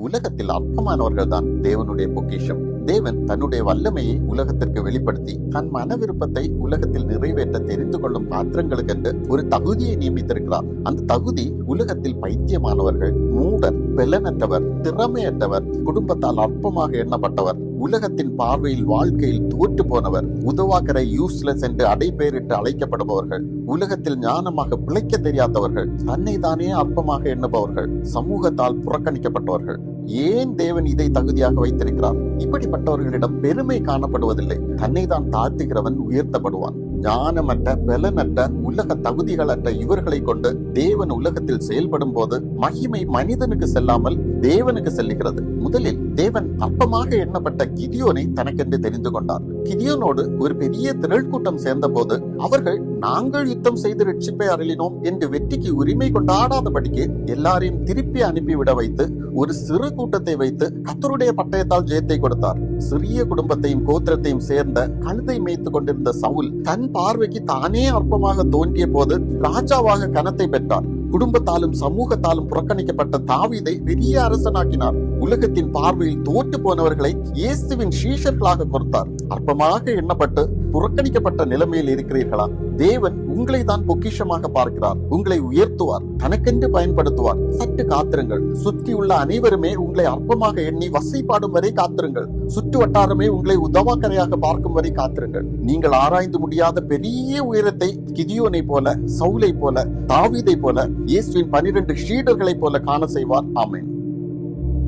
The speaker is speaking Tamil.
உலகத்தில் அற்பமானவர்கள் தான் தேவனுடைய பொக்கிஷம். தேவன் தன்னுடைய வல்லமையை உலகத்திற்கு வெளிப்படுத்தி தன் மன விருப்பத்தை உலகத்தில் நிறைவேற்ற தெரிந்து கொள்ளும் பாத்திரங்களுக்கென்று ஒரு தகுதியை நியமித்திருக்கிறார். அந்த தகுதி உலகத்தில் பைத்தியமானவர்கள் மூடர் பெலனற்றவர் திறமையற்றவர் குடும்பத்தால் அற்பமாக எண்ணப்பட்டவர் உலகத்தின் பார்வையில் வாழ்க்கையில் தோற்று போனவர் உதவாக்கரை யூஸ்லெஸ் என்று அடைபெயரிட்டு அழைக்கப்படுபவர்கள் உலகத்தில் ஞானமாக பிழைக்க தெரியாதவர்கள் தன்னை தானே அற்பமாக எண்ணுபவர்கள் சமூகத்தால் புறக்கணிக்கப்பட்டவர்கள். ஏன் தேவன் இதை தகுதியாக வைத்திருக்கிறார்? இப்படிப்பட்டவர்களிடம் பெருமை காணப்படுவதில்லை. தன்னை தான் தாழ்த்துகிறவன் உயர்த்தப்படுவான். ஞானமற்ற பலனற்ற உலக தகுதிகளற்ற இவர்களை கொண்டு தேவன் உலகத்தில் செயல்படும் போது மகிமை மனிதனுக்கு செல்லாமல் தேவனுக்கு செல்லுகிறது. முதலில் தேவன் அற்பமாக எண்ணப்பட்ட கிதியோனை தனக்கென்று தெரிந்து கொண்டார். கிதியோனோடு ஒரு பெரிய திரள் கூட்டம் சேர்ந்த போது அவர்கள் நாங்கள் யுத்தம் செய்து ரட்சிப்பை அருளினோம் என்று வெற்றிக்கு உரிமை கொண்டாடாதபடிக்கு எல்லாரையும் திருப்பி அனுப்பிவிட வைத்து ஒரு சிறு கூட்டத்தை வைத்து கத்தருடைய பட்டயத்தால் ஜெயத்தை கொடுத்தார். சிறிய குடும்பத்தையும் கோத்திரத்தையும் சேர்ந்த கழுதை மேய்த்து கொண்டிருந்த சவுல் தன் பார்வைக்கு தானே அற்பமாக தோன்றிய போது ராஜாவாக கனத்தை பெற்றார். குடும்பத்தாலும் சமூகத்தாலும் புறக்கணிக்கப்பட்ட தாவீதை பெரிய அரசனாக்கினார். உலகத்தின் பார்வையில் தோற்று போனவர்களை இயேசுவின் சீஷர்களாக கொடுத்தார் அற்பமாக எண்ணப்பட்டு புறக்கணிக்கப்பட்ட நிலைமையில் இருக்கிறீர்களா? தேவன் உங்களை தான் பொக்கிஷமாக பார்க்கிறார். உங்களை உயர்த்துவார் தனக்கென்று பயன்படுத்துவார். சற்று காத்திருங்கள். சுற்றியுள்ள அனைவருமே உங்களை அற்பமாக எண்ணி வசைப்பாடும் வரை காத்திருங்கள். சுற்று வட்டாரமே உங்களை உதவாக்கரையாக பார்க்கும் வரை காத்திருங்கள். நீங்கள் ஆராய்ந்து முடியாத பெரிய உயரத்தை கிதியோனை போல சவுலை போல தாவீதை போல இயேசுவின் பனிரெண்டு ஷீடர்களை போல காண செய்வார். ஆமேன்.